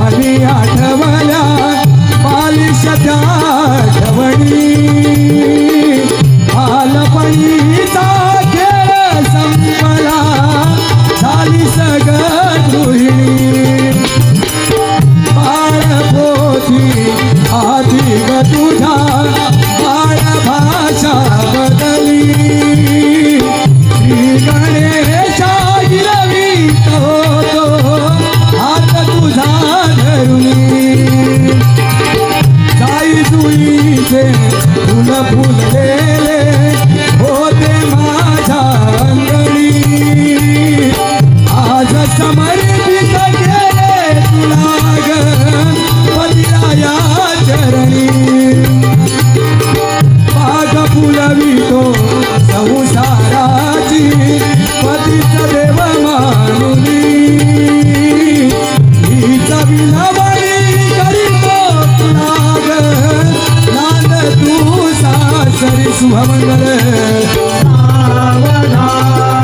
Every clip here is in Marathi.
आणि आठवल्या बालिशच्या आठवणी बालपणीचा खेळ संपला झाली सगळं गृहिणी. बाळपोती आधी तुझा फुललेले होते माझ्या आज समर्पित केले तुला ग पदिराया चरणी. संसाराची पतित देव मा केसरी शुभमंगल।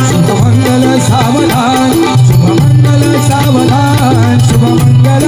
शुभमंगल सावधान शुभमंगल सावधान शुभमंगल